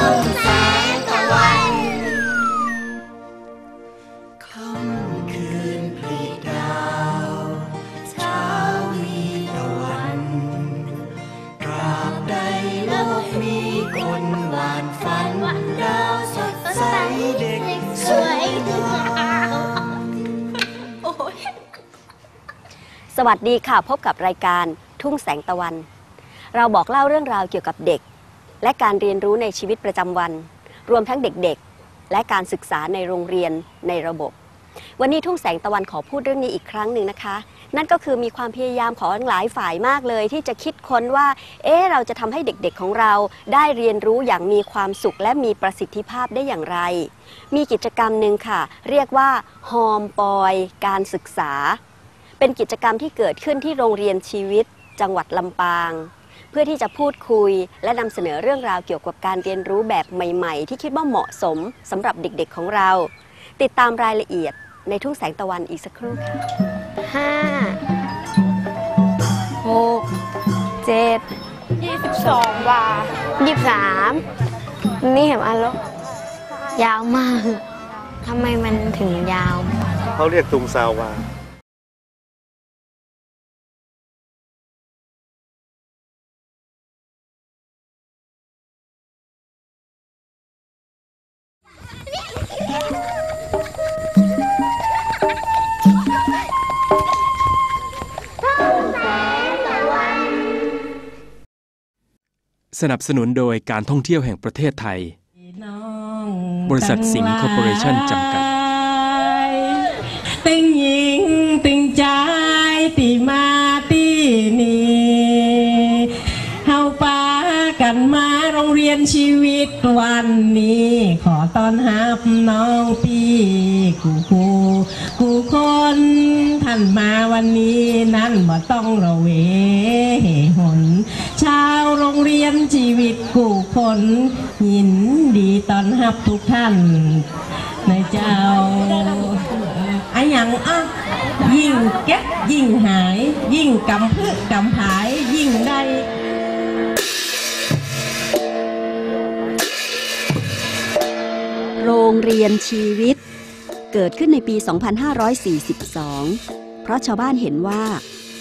ทุ่งแสงตะวันค่ำคืนผลิดาวเช้ามีตะวันตราบใดโลกมีคนหวานฝันดาวสดใสเด็กสวยงามสวัสดีค่ะพบกับรายการทุ่งแสงตะวัน เราบอกเล่าเรื่องราวเกี่ยวกับเด็ก และการเรียนรู้ในชีวิตประจำวัน รวมทั้งเด็กๆ และการศึกษาในโรงเรียนในระบบ วันนี้ทุ่งแสงตะวันขอพูดเรื่องนี้อีกครั้งหนึ่งนะคะ นั่นก็คือมีความพยายามของหลายฝ่ายมากเลย ที่จะคิดค้นว่า เอ๊เราจะทำให้เด็กๆของเราได้เรียนรู้อย่างมีความสุขและมีประสิทธิภาพได้อย่างไร มีกิจกรรมหนึ่งค่ะ เรียกว่าฮอมปอย การศึกษา เป็นกิจกรรมที่เกิดขึ้นที่โรงเรียนชีวิต จังหวัดลำปาง เพื่อที่จะพูดคุย และนำเสนอเรื่องราวเกี่ยวกับการเรียนรู้แบบใหม่ ๆ ที่คิดว่าเหมาะสมสำหรับเด็กๆของเรา ติดตามรายละเอียดในทุ่งแสงตะวันอีกสักครู่ค่ะห้าหกเจ็ดยี่สิบสองบาทยี่สามนี่เห็นอันล้วยาวมากทำไมมันถึงยาว เขาเรียกตุงซาวา สนับสนุนโดยการท่องเที่ยวแห่งประเทศไทย บริษัทสิงห์คอร์ปอเรชั่นจำกัด ติงหญิงติงใจตีมาตีนี่เฮาปากันมาโรงเรียนชีวิตวันนี้ ขอต้อนรับน้องพี่กูครูกูคนท่านมาวันนี้ นั้นบ่ต้องระเวหนชา โรงเรียนชีวิตกูคนยินดีตอนรับทุกท่านในเจ้าไอ้หยังอะยิ่งเก็บยิ่งหาย ยิ่งกำพืชกำผายยิ่งได้โรงเรียนชีวิต เกิดขึ้นในปี 2542 เพราะชาวบ้านเห็นว่า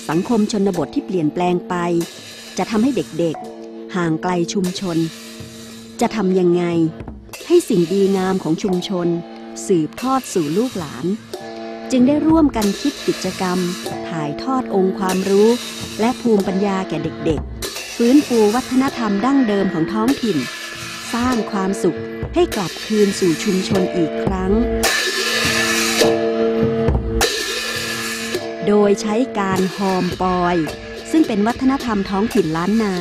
สังคมชนบทที่เปลี่ยนแปลงไป จะทำให้เด็กๆ ห่างไกลชุมชน จะทำยังไง ให้สิ่งดีงามของชุมชน สืบทอดสู่ลูกหลาน จึงได้ร่วมกันคิดกิจกรรม ถ่ายทอดองค์ความรู้ และภูมิปัญญาแก่เด็กๆ ฟื้นฟูวัฒนธรรมดั้งเดิมของท้องถิ่น สร้างความสุขให้กลับคืนสู่ชุมชนอีกครั้ง โดยใช้การฮอมปอย ซึ่งเป็นวัฒนธรรมท้องถิ่นล้านนา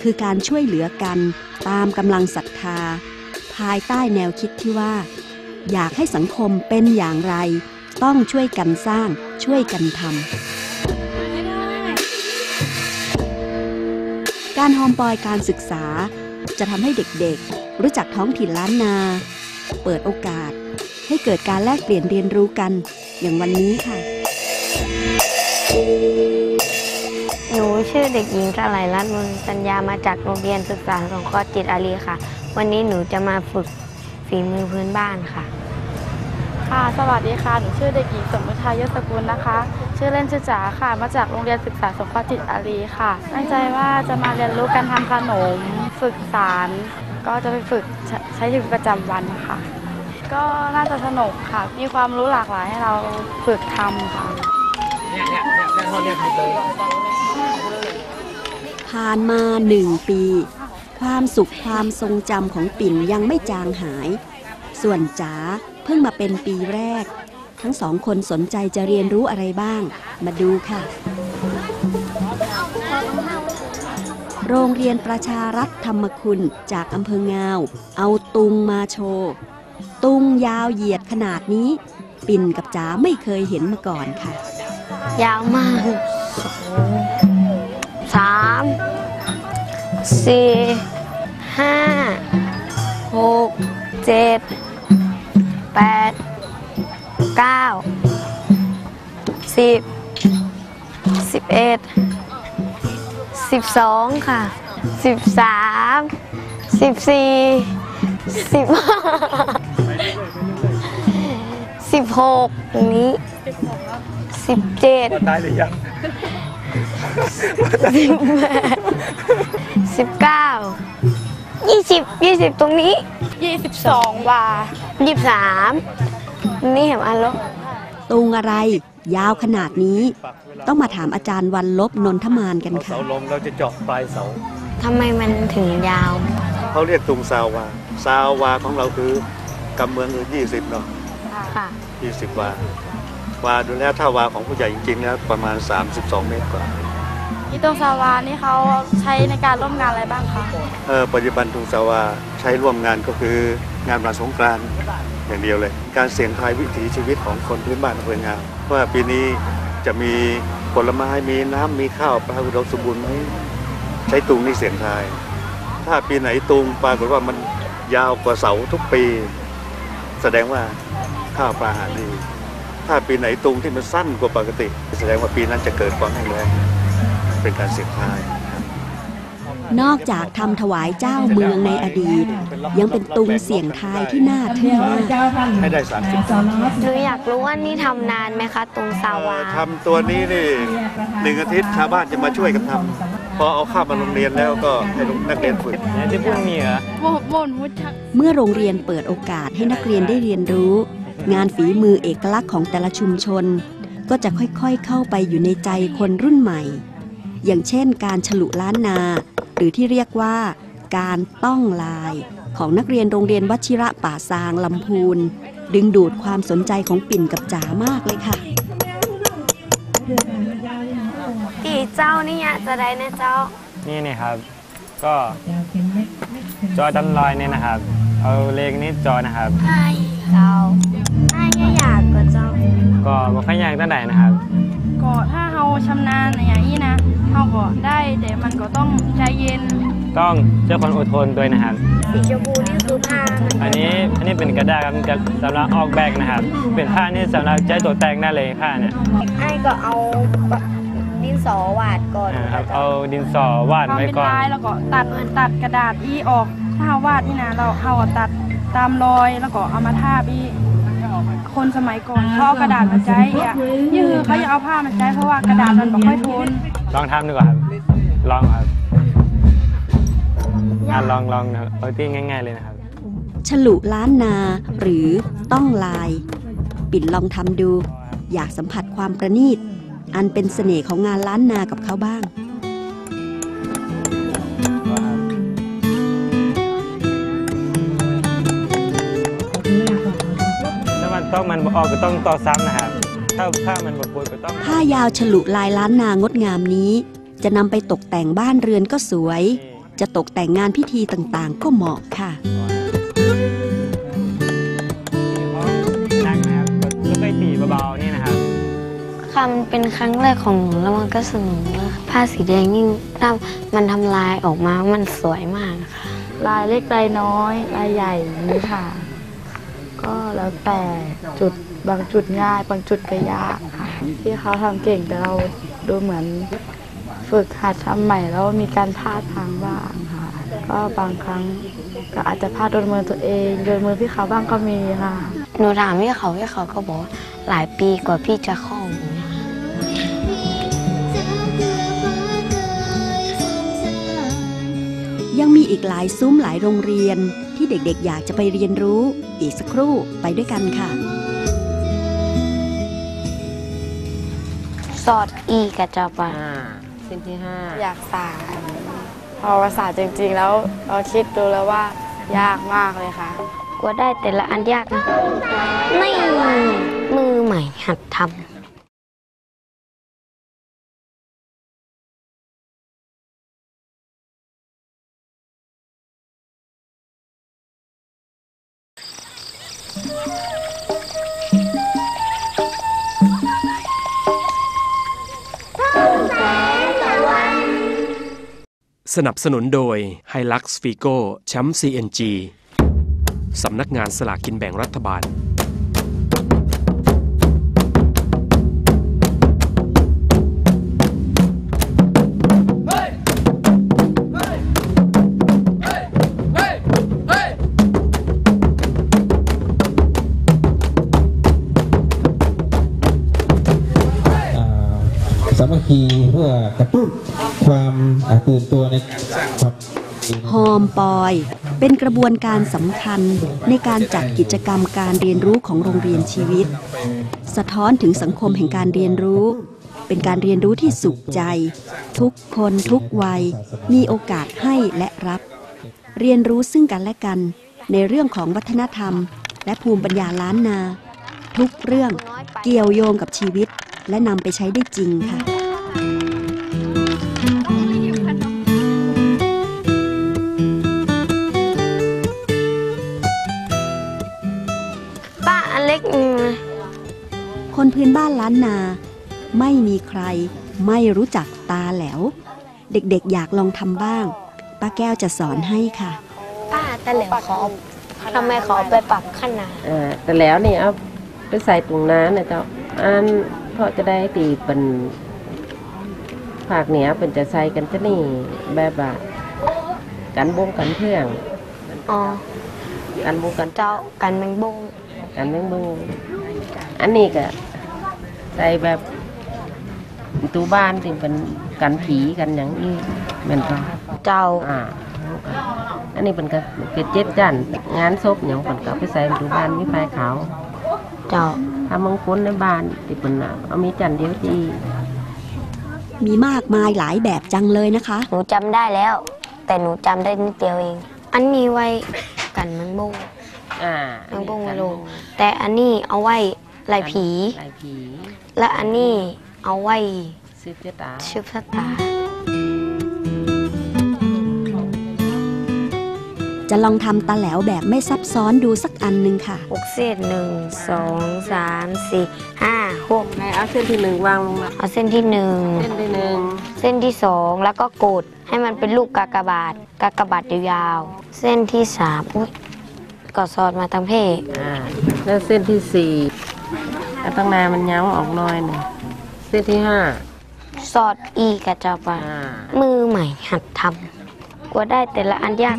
คือการช่วยเหลือกันตามกำลังศรัทธา ภายใต้แนวคิดที่ว่า อยากให้สังคมเป็นอย่างไร ต้องช่วยกันสร้างช่วยกันทำการฮอมปอยการศึกษา จะทำให้เด็กๆ รู้จักท้องถิ่นล้านนา เปิดโอกาส ให้เกิดการแลกเปลี่ยนเรียนรู้กัน อย่างวันนี้ค่ะ หนูชื่อเด็กหญิงสลายรัตน์มนสัญญามาจากโรงเรียนศึกษาสงเคราะห์จิตอารีค่ะ วันนี้หนูจะมาฝึกฝีมือพื้นบ้านค่ะ ค่ะ สวัสดีค่ะ หนูชื่อเด็กหญิงสมุทายศกุลนะคะ ชื่อเล่นชื่อจ๋าค่ะ มาจากโรงเรียนศึกษาสงเคราะห์จิตอารีค่ะ ตั้งใจว่าจะมาเรียนรู้การทำขนม ฝึกสาร ก็จะไปฝึกใช้ชีวิตประจำวันค่ะก็น่าจะสนุกค่ะ มีความรู้หลากหลายให้เราฝึกทำค่ะ ผ่านมาหนึ่งปี ความสุขความทรงจำของปิ่นยังไม่จางหาย ส่วนจ๋าเพิ่งมาเป็นปีแรก ทั้งสองคนสนใจจะเรียนรู้อะไรบ้าง มาดูค่ะ โรงเรียนประชารัฐธรรมคุณจากอำเภองาว เอาตุงมาโชว์ ตุงยาวเหยียดขนาดนี้ ปิ่นกับจ๋าไม่เคยเห็นมาก่อนค่ะ ยาวมากสามสี่ห้าหกเจ็ดแปดเก้าสิบสิบเอ็ดสิบสองค่ะสิบสามสิบสี่สิบห้าสิบหกนี้ สิบเจ็ดได้หรือยังสิบแปดสิบเก้ายี่สิบยี่สิบตรงนี้22วายี่สิบสามนี่เห็นอันแล้วตุงอะไร ยาวขนาดนี้ ต้องมาถามอาจารย์วันลบนนทมานกันเอาค่ะเสาลงเราจะเจาะปลายเสาทำไมมันถึงยาว เขาเรียกตุงซาวาซาวาของเราคือกำเมืองคือ20เนาะค่ะ20วา วาดูแล้วถ้าวาของผู้ใหญ่จริงๆแล้วประมาณ 32 เมตรกว่าอีตรงซาวานี่เขาใช้ในการร่วมงานอะไรบ้างคะเออปัจจุบันตุงซาวาใช้ร่วมงานก็คืองานวันสงกรานต์อย่างเดียวเลย การเสี่ยงทายวิถีชีวิตของคนพื้นบ้านอำเภองาวว่าปีนี้จะมีผลไม้มีน้ำมีข้าวปลาอุดมสมบูรณ์ไหมใช้ตุงนี่เสี่ยงทาย ถ้าปีไหนตุงปรากฏว่ามันยาวกว่าเสาทุกปี แสดงว่าข้าวปลาอาหารดี ถ้าปีไหนตุงที่มันสั้นกว่าปกติ แสดงว่าปีนั้นจะเกิดความแห้งแล้งเป็นการเสี่ยงทายนอกจากทำถวายเจ้าเมืองในอดีต ยังเป็นตุงเสี่ยงทายที่น่าทึ่งมากให้ได้สามสิบหนูอยากรู้ว่านี่ทำนานไหมคะตรงซาวาทำตัวนี้นี่หนึ่งอาทิตย์ชาวบ้านจะมาช่วยกันทำพอเอาข้าวมาโรงเรียนแล้วก็ให้นักเรียนฝึกที่พูดมีเหรอโมโมนมุชักเมื่อโรงเรียนเปิดโอกาสให้นักเรียนได้เรียนรู้ งานฝีมือเอกลักษณ์ของแต่ละชุมชน ก็จะค่อยๆเข้าไปอยู่ในใจคนรุ่นใหม่ อย่างเช่น การฉลุล้านนา หรือที่เรียกว่า การต้องลาย ของนักเรียนโรงเรียนวชิระป่าซางลำพูน ดึงดูดความสนใจของปิ่นกับจ๋ามากเลยค่ะตีเจ้านี่ยจะได้นะเจ้า นี่นี่ครับ ก็จอดันลอยเนี่ยนะครับ เอาเลขนี้จอนะครับใช่เจ้า ก็บ่ค่อยยากเท่าไหร่นะครับ ก็ถ้าเราชำนาญอย่างนี้นะเราก็ได้แต่มันก็ต้องใจเย็นต้องเจ้าคนอดทนด้วยนะครับ สีชมพูนี่คือผ้ามันอันนี้อันนี้เป็นกระดาษครับจะสำหรับออกแบบนะครับ เป็นผ้านี่สำหรับใช้ตัวแต่งได้เลยผ้าเนี่ยไอ้ก็เอาดินสอวาดก่อนนะครับเอาดินสอวาดความไว้เป็นก่อน ลายแล้วก็ตัดตัดกระดาษอีออก ถ้าเราวาดนี่นะเราเอาก็ตัดตามรอยแล้วก็เอามาทาบอี คนสมัยก่อนเขาเอากระดาษมาใช้อะนี่คือเขาอยากเอาผ้ามาใช้เพราะว่ากระดาษมันไม่ค่อยทนลองทำดูก่อนครับลองครับอะลองลองนะครับเอาที่ง่าย ๆเลยนะครับ ฉลุล้านนาหรือต้องลาย ปิ่นลองทำดู อยากสัมผัสความประณีต อันเป็นเสน่ห์ของงานล้านนากับเขาบ้าง ต้องมันบ่ออกก็ต้องต่อซ้ำนะครับถ้าถ้ามันบดปวดก็ต้องผ้ายาวฉลุลายล้านนางดงามนี้ จะนำไปตกแต่งบ้านเรือนก็สวย จะตกแต่งงานพิธีต่างๆ ก็เหมาะค่ะหนักนะครับก็ค่อยๆตีเบาๆนี่นะครับค่ะค่ะมันเป็นครั้งแรกของหนูแล้วมันก็สนุกมากผ้าสีแดงนี่ถ้ามันทำลายออกมามันสวยมากค่ะลายเล็กลายน้อยลายใหญ่อย่างนี้ค่ะ ก็แล้วแต่จุดบางจุดง่าย บางจุดก็ยากค่ะที่เขาทำเก่งแต่เราดูเหมือนฝึกหัดทำใหม่แล้วมีการพลาดพลังบ้างค่ะ ก็บางครั้งก็อาจจะพลาดโดนมือตัวเองโดนมือพี่เขาบ้างก็มีค่ะ หนูถามพี่เขาพี่เขาก็บอกหลายปีกว่าพี่จะคล่องยังมีอีกหลายซุ้มหลายโรงเรียน ที่เด็กๆ อยากจะไปเรียนรู้ อีกสักครู่ไปด้วยกันค่ะ สอดอีกระจับอะเส้นที่ห้าอยากสารพอภาษาจริงๆ แล้วเราคิดดูแล้วว่ายากมากเลยค่ะกว่าได้แต่ละอันยากนะนี่มือใหม่หัดทำ สนับสนุนโดย Hilux Figo แชมป์ CNG สำนักงานสลากกินแบ่งรัฐบาล สามัคคีเพื่อกระตุ้นความ ตื่นตัวในความโฮมปอย เป็นกระบวนการสำคัญในการจัดกิจกรรมการเรียนรู้ของโรงเรียนชีวิต สะท้อนถึงสังคมแห่งการเรียนรู้ เป็นการเรียนรู้ที่สุขใจ ทุกคนทุกวัย มีโอกาสให้และรับ เรียนรู้ซึ่งกันและกัน ในเรื่องของวัฒนธรรม และภูมิปัญญาล้านนา ทุกเรื่องเกี่ยวโยงกับชีวิต และนำไปใช้ได้จริงค่ะ พื้นบ้านล้านนา ไม่มีใครไม่รู้จักตาแหลว เด็กๆอยากลองทำบ้าง ป้าแก้วจะสอนให้ค่ะ ป้าแต่เหลวขอทำไมขอไปปรับขนาดอ่าแต่แล้วนี่เอาไปใส่ตรงนั้นนะเจ้าอันเพราะจะได้ตีเป็นภาคเหนือเป็นจะใส่กันจะนี่แบบว่ากันบงกันเพื่องอ๋อกันบงกันเจ้ากันแมงบงกันแมงบงอันนี้ก็ ใส่แบบตูบ้านที่เป็นกันผีกันอย่างนี้เหมือนกันเจ้าอ่าอันนี้เป็นก็เป็นเจ็ดจันทร์งานศพอย่างเป็นก็ไปใส่ตูบ้านมีไฟขาวเจ้าทำมังคุดในบ้านที่เป็นน่ะเอามีจันทร์เดียวจีมีมากมายหลายแบบจังเลยนะคะ หนูจำได้แล้ว แต่หนูจำได้นิดเดียวเอง อันนี้ไว้กันแมงบงอ่าแมงบงมาลงแต่อันนี้เอาไว้ ไล่ผี ลายผีและอันนี้เอาไว้ซื้อเจ้าตาชืบชะตา จะลองทำตาแหลวแบบไม่ซับซ้อนดูสักอันหนึ่งค่ะ หกเศษหนึ่งสองสามสี่ห้าหกในเอาเส้นที่หนึ่งวางลงมาเอาเส้นที่หนึ่งเส้นที่หนึ่งเส้นที่สองแล้วก็กดให้มันเป็นลูกกากบาทกากบาทยาวๆเส้นที่สามอุ้ยกอดสอดมาทางเพศอ่าแล้วเส้นที่สี่ เอาตั้งนานมันย้ำออกหน้อยหนึ่งเส้นที่ห้าสอดอีกระจับอะอ่ามือใหม่หัดทำกว่าได้แต่ละอันยาก